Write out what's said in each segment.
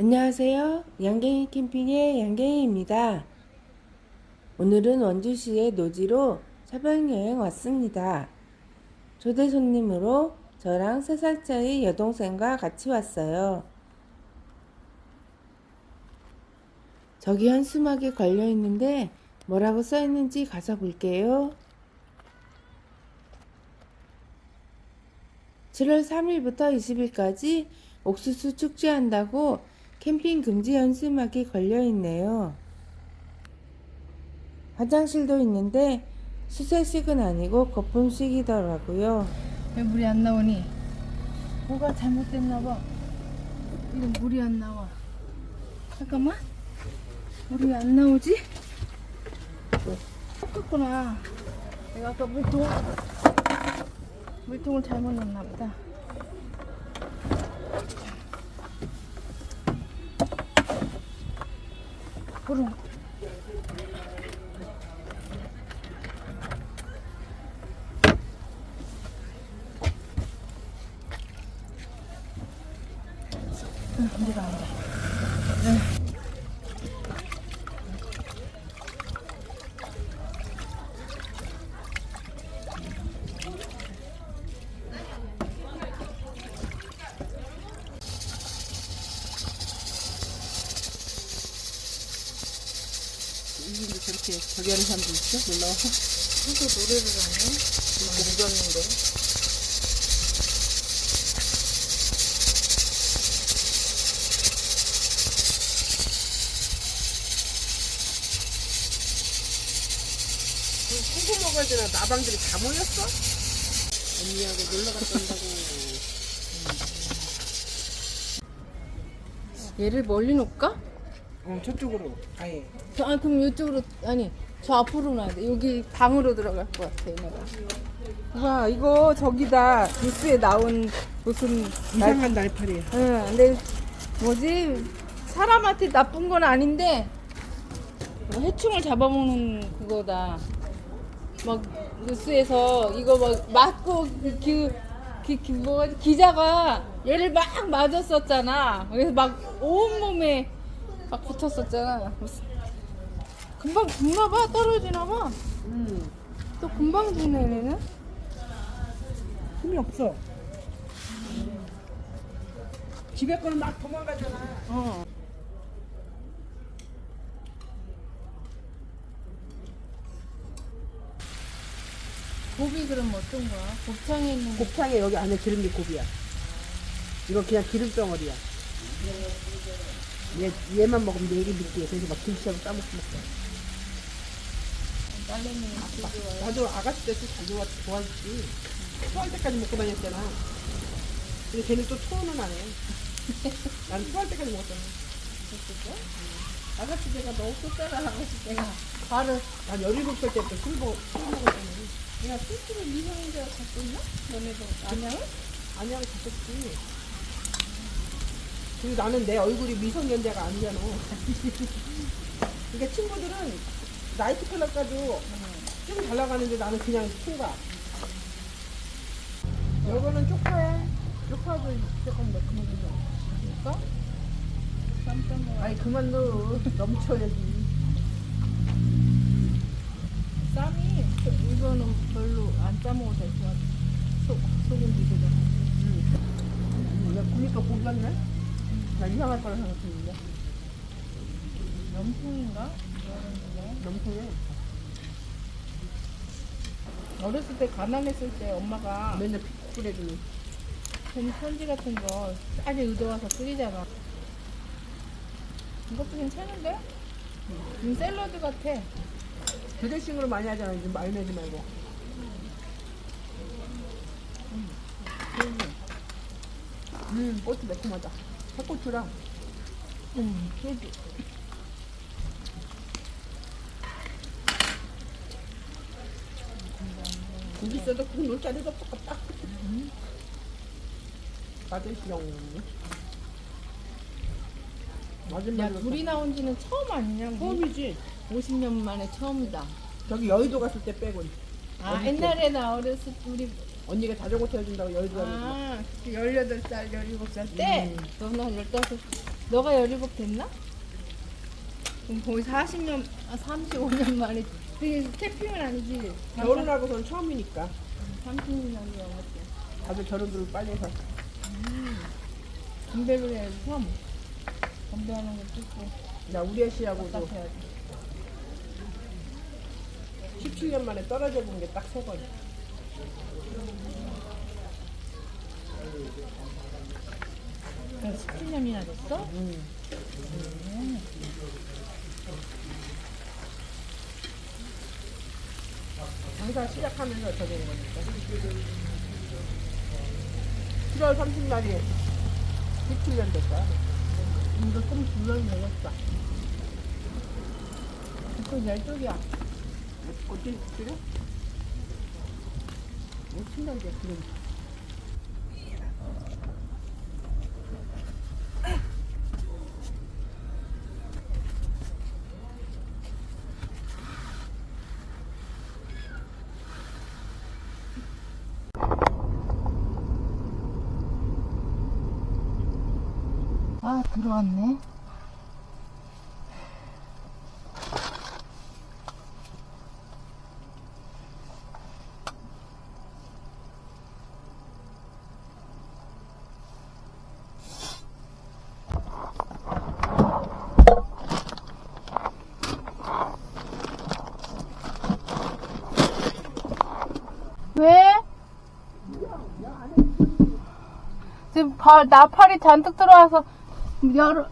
안녕하세요. 양갱이 캠핑의 양갱이입니다. 오늘은 원주시의 노지로 차박여행 왔습니다. 초대 손님으로 저랑 3살짜리 여동생과 같이 왔어요. 저기 현수막에 걸려 있는데 뭐라고 써 있는지 가서 볼게요. 7월 3일부터 20일까지 옥수수 축제한다고 캠핑 금지 현수막이 걸려 있네요. 화장실도 있는데 수세식은 아니고 거품식이더라고요. 왜 물이 안 나오니? 뭐가 잘못됐나 봐. 이거 물이 안 나와. 잠깐만. 물이 왜안 나오지? 똑같구나. 내가 아까 물통 물통을 잘못 넣었나 보다. 그럼 내가 안 돼. 이 있어? 놀라워서? 이거 노래를 하네. 묻었는데. 소금 먹어야 되나? 나방들이 다 모였어? 언니하고 놀러 갔다 온다고. 얘를 멀리 놓을까? 어, 저쪽으로. 아예. 저, 아, 그럼 이쪽으로 아니 저 앞으로 놔야 돼. 여기 방으로 들어갈 것 같아 얘네가. 와, 이거 저기다. 뉴스에 나온 무슨 이상한 날파리야. 응, 근데 뭐지 사람한테 나쁜 건 아닌데 뭐 해충을 잡아먹는 그거다. 막 뉴스에서 이거 막 맞고 그, 그, 그, 그 뭐가 기자가 얘를 막 맞았었잖아. 그래서 막 온몸에 막 붙었었잖아. 무슨- 금방 죽나 봐, 떨어지나 봐. 음. 또 금방 죽네 얘네는. 힘이 없어. 집에 거는 막 도망가잖아. 어. 곱이 그럼 어떤 거야? 곱창에 있는 거. 곱창에 여기 안에 기름 게 고비야. 이거 그냥 기름 덩어리야. 얘, 얘만 먹으면 내일이 믿게. 그래서 막 김치하고 싸먹고 먹어. 되게 좋아요. 나도 아가씨 때도 잘 좋아, 좋아했지. 토할 때까지 먹고 다녔잖아. 근데 걔는 또 토는 안 해. 난 토할 때까지 먹었잖아. 아가씨 제가 너무 쏟잖아, 아가씨 때가. 바로 난 17살 때부터 술, 먹, 술 먹었잖아. 야 술집을 미성년자가 갖고 있나? 너네도 안양을? 안양을 갔었지. 그리고 나는 내 얼굴이 미성년자가 아니잖아. 그러니까 친구들은 나이트 가도 좀잘 나가는데 나는 그냥 총각. 이거는 쪽파야. 쪽파도 조금? 깜짝 놀라. 아니 그만 넣어. 넘쳐야지. 쌈이 그- 이거는 별로 안 짜먹어도 될 것 같아. 소, 소금 비교잖아. 야, 보니까 고기 같네? 나 이상할 거라 생각했는데. 염통인가? 이거는 넘쳐요. 어렸을 때 가난했을 때 엄마가 맨날 픽 끓여주는. 된 편지 같은 거 싸게 의도와서 끓이잖아. 이것도 괜찮은데? 음, 샐러드 같아. 드레싱으로 많이 하잖아. 이제 마요네즈 말고. 음, 고추 매콤하다. 새고추랑. 음, 소주. 고기 있어도 그 놀자리가 똑같다. 맞으시오. 야, 맞으면 둘이 나온 지는 처음 아니냐? 처음이지. 50년 만에 처음이다. 저기 여의도 갔을 때 빼곤. 아. 옛날에 나 어렸을 때 우리 언니가 자전거 태워준다고 여의도 가는 거. 아, 18살, 17살 때? 음. 너는 한 15, 너가 17 됐나? 그럼 거의 40년, 아, 35년 만에. 그게 캠핑은 아니지. 결혼하고선 처음이니까 30년 넘었지. 다들 결혼들을 빨리 해서 건배를 해야지, 처음. 건배하는 거 찍고. 나 우리 애씨하고도 답답해야지. 17년 만에 떨어져 본 게 딱 세 번. 그래서 17년이나 됐어? 장사 시작하면서 온 거니까. 7월 30날이 17년 됐다. 이거 좀 불러이 먹었어. 그거 열 쪽이야. 어디 그래? 뭐 신나게 아, 들어왔네. 왜? 지금 발, 나팔이 잔뜩 들어와서 열어.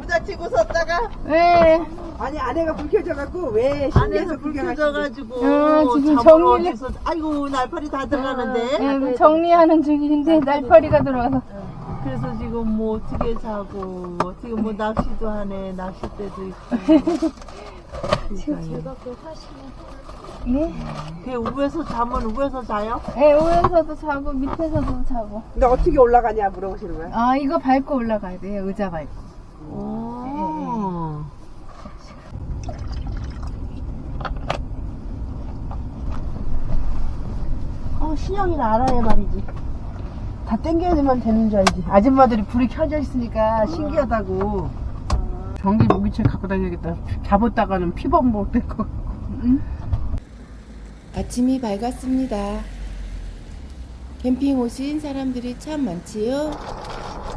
부딪히고 섰다가 왜? 아니 아내가 불켜져갖고 왜 안에서 불 켜져가지고 어, 지금 정리를- 어디서 아이고 날파리 다 들어가는데 네, 정리하는 중인데 날파리가 들어와서. 그래서 지금 뭐 어떻게 자고 어떻게 뭐 낚시도 하네 낚싯대도 있고 제가 네? 그 우에 서 자면 우에서 자요? 네, 위에서도 자고 밑에서도 자고. 근데 어떻게 올라가냐 물어보시는 거야? 아, 이거 밟고 올라가야 돼요. 의자 밟고. 오. 어, 신영이는 알아야 말이지. 다 땡겨야만 되는 줄 알지. 아줌마들이 불이 켜져 있으니까 신기하다고. 전기 무기체 갖고 다녀야겠다. 잡았다가는 피범벅 될거 아침이 밝았습니다. 캠핑 오신 사람들이 참 많지요.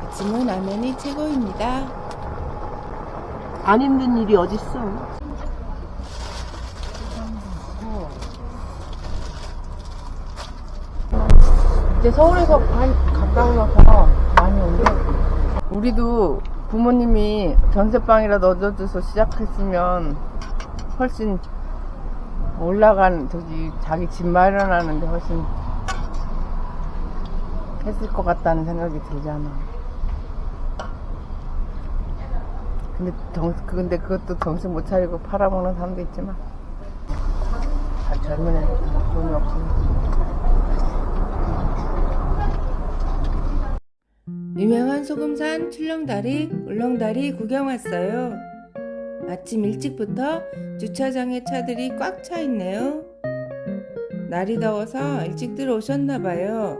아침은 라면이 최고입니다. 안 힘든 일이 어딨어. 이제 서울에서 한 가까워서 많이 온대. 우리도 부모님이 전세방이라도 얻어줘서 시작했으면 훨씬 올라간 저기 자기 집 마련하는데 훨씬 했을 것 같다는 생각이 들잖아. 근데 정, 근데 그것도 정신 못 차리고 팔아먹는 사람도 있지만 다 젊은 애들 다 돈이 없으니까. 유명한 소금산 출렁다리, 울렁다리 구경 왔어요. 아침 일찍부터 주차장에 차들이 꽉 차 있네요. 날이 더워서 일찍 들어오셨나 봐요.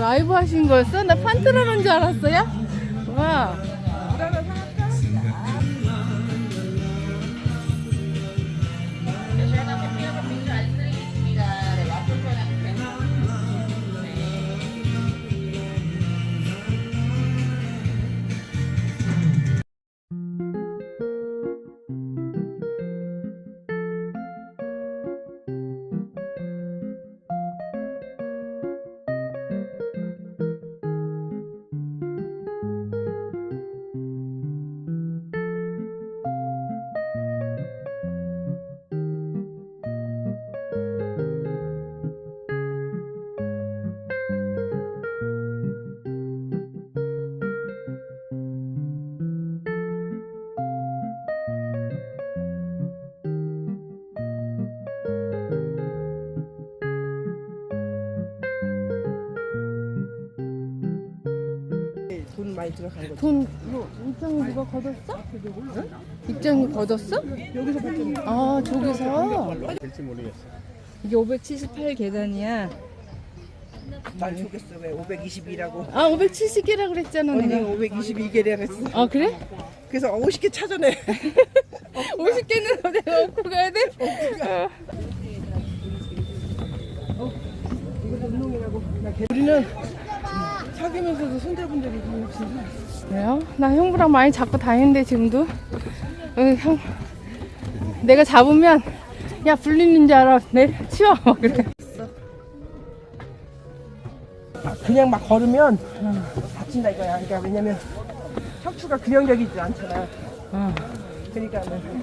라- 라이브 하신 거였어? 나 판트라는 줄 알았어요? 와. 많이 들어간 거지. 돈 뭐, 입장료 누가 걷었어? 입장료 걷었어? 여기서 봤잖아. 아 저기서 될지 모르겠어. 이게 578 계단이야. 날 속였어 왜 522라고. 아 570개라 그랬잖아 언니 내가. 522개래 그랬어. 아 그래? 그래서 50개 찾아내. 50개는 내가 얻고 가야 돼? 우리는 사귀면서도 손잡은 적이 거의 없어. 그래요? 나 형부랑 많이 잡고 다니는데 지금도 어, 형 내가 잡으면 야 불리는 줄 알아 내 치워 막 그래 그냥 막 걸으면 다친다 이거야. 그러니까 왜냐면 척추가 균형적이지 않잖아. 어. 그러니까는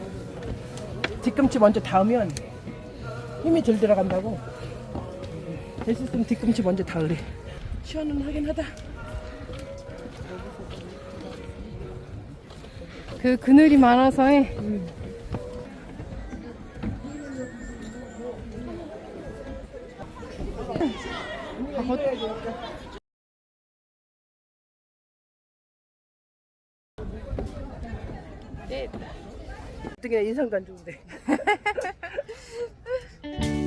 뒤꿈치 먼저 닿으면 힘이 덜 들어간다고. 될수 있으면 뒤꿈치 먼저 닿으래. 시원은 하긴 하다. 그 그늘이 많아서 해 어떻게 인상도 안 좋은데.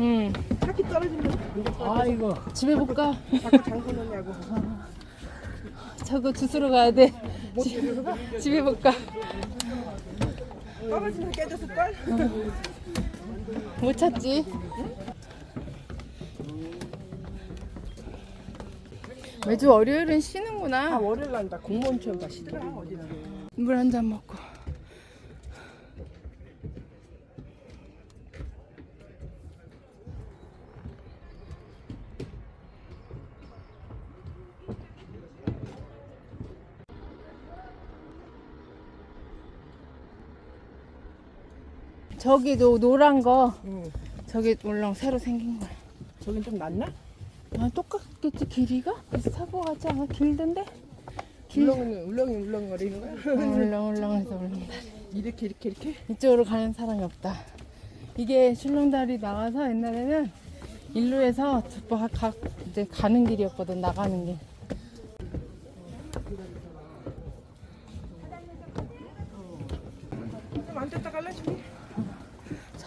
응. 차키 떨어지면 아이고. 집에 못 가. 자꾸 장소 놓냐고. 저거 주스러 가야 돼. 못 가. 집에 못 가. 떨어지면 깨졌을 걸? 못 찾지. 매주 월요일은 아 쉬는구나. 월요일 난다 공무원처럼 다 쉬더라 어디나. 물 한 잔 먹고. 저기도 노란 거 응. 저기 물론 새로 생긴 거야. 저긴 좀 낫나? 아 똑같겠지 길이가 비슷한 거 같지 않아? 길던데? 울렁이는 울렁이 울렁거리는 거야? 울렁울렁해서 울렁다. 이렇게 이렇게 이렇게? 이쪽으로 가는 사람이 없다. 이게 출렁다리 나가서 옛날에는 일루에서 가, 가, 이제 가는 길이었거든 나가는 길.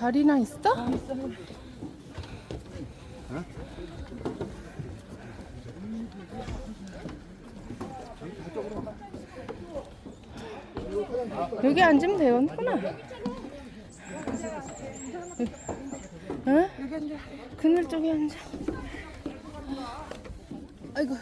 자리나 있어? 여기 앉으면 되겠구나. 응? 앉아 그늘 쪽에 앉아. 아이고.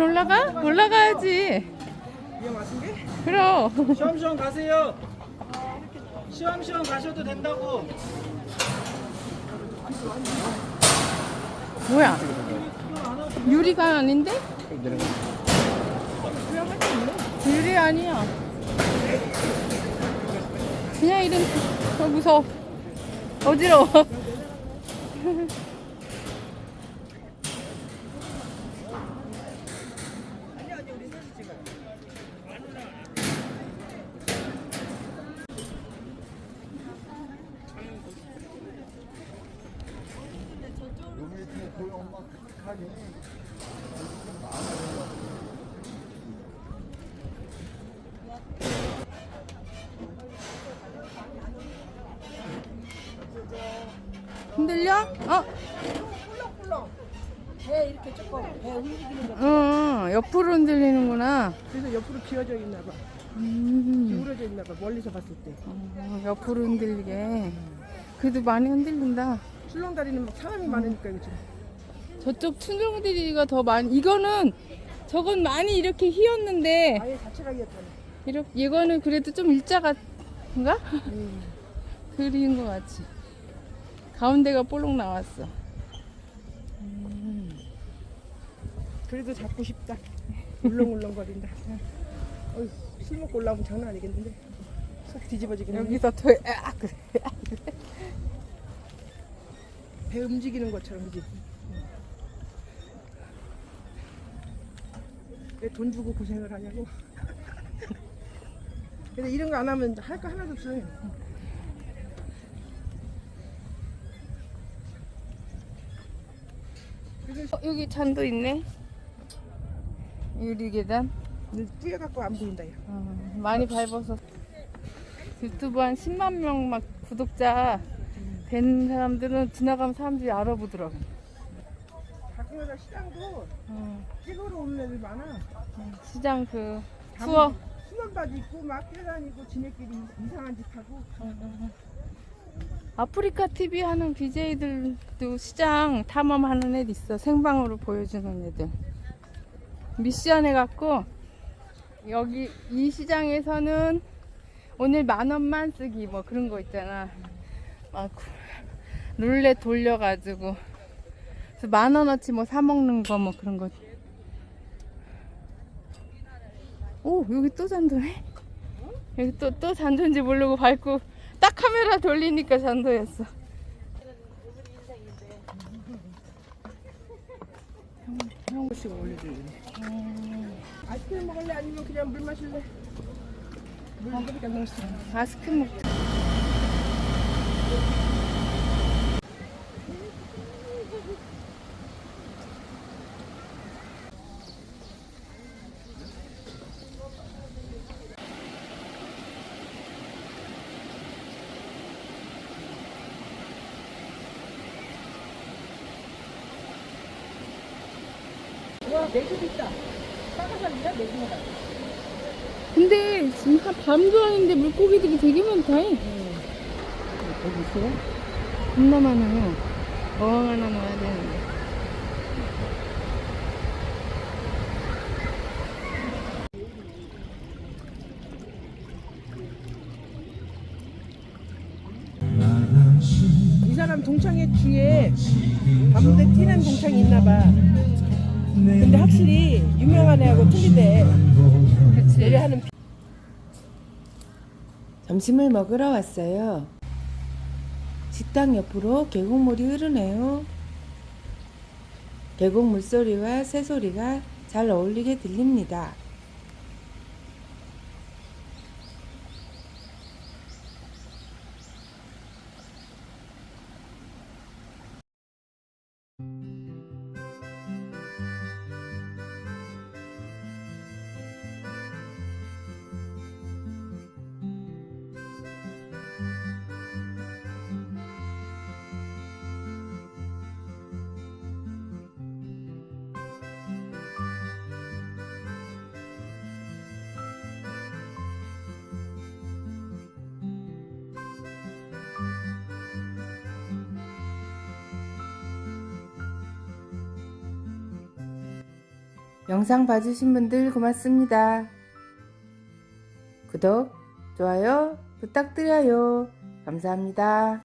안 올라가? 올라가야지. 위험하신 게? 그럼. 시험시험 가세요. 시험시험 가셔도 된다고. 뭐야? 유리가 아닌데? 유리 아니야. 그냥 이런 어, 무서워. 어지러워. 흔들려? 어? 배 이렇게 조금 배 움직이는 거. 어, 옆으로 흔들리는구나. 그래서 옆으로 기어져 있나 봐. 음, 기울어져 있나 봐. 멀리서 봤을 때. 어, 옆으로 흔들리게. 그래도 많이 흔들린다. 출렁다리는 막 사람이 많으니까 그죠. 저쪽 춘종들이가 더 많이, 이거는, 저건 많이 이렇게 휘었는데, 아예 자체가 이었잖아. 이렇게, 이거는 그래도 좀 일자가, 인가? 음. 그린 것 같지. 가운데가 볼록 나왔어. 그래도 잡고 싶다. 울렁울렁거린다. 어이, 술 먹고 올라오면 장난 아니겠는데. 속 뒤집어지겠네. 여기서 더, 아, 그래. 배 움직이는 것처럼 그지. 왜 돈 주고 고생을 하냐고. 근데 이런 거 안 하면 할 거 하나도 없어요. 그래서 어, 여기 잔도 있네. 유리 계단. 뿌여갖고 안 보인다. 야. 어, 많이 밟아서 유튜브 한 10만 명 막 구독자 된 사람들은 지나가면 사람들이 알아보더라고. 가끔가다 시장도 어, 찍으러 오는 애들 많아. 시장 그 투어. 수면 바지 입고 막 뛰어다니고 지네끼리 이상한 짓 하고. 아프리카 TV 하는 BJ들도 시장 탐험하는 애들 있어. 생방으로 보여주는 애들. 미션 해갖고 여기 이 시장에서는 오늘 만 원만 쓰기 뭐 그런 거 있잖아. 막 룰렛 돌려가지고 만 원어치 뭐 사 먹는 거 뭐 그런 거. 오 여기 또 잔도네. 여기 또 또 잔도인지 모르고 밟고 딱 카메라 돌리니까 잔도였어. 한 번씩 올려주네. 아이스크림 먹을래? 아니면 그냥 물 마실래? 물 이거밖에 안 남았어. 마스크 먹. 와, 매주도 있다. 싸가살이야, 매주가. 근데 지금 한 밤도 아닌데 물고기들이 되게 많다. 거기 있어? 겁나 많아요. 어항 하나 넣어야 되는데. 이 사람 동창회 중에 아무데 티는 동창이 있나 봐. 근데 확실히 유명한 애하고 틀리대. 그치. 내려하는 점심을 먹으러 왔어요. 식당 옆으로 계곡물이 흐르네요. 계곡 물 소리와 새소리가 잘 어울리게 들립니다. 영상 봐주신 분들 고맙습니다. 구독, 좋아요 부탁드려요. 감사합니다.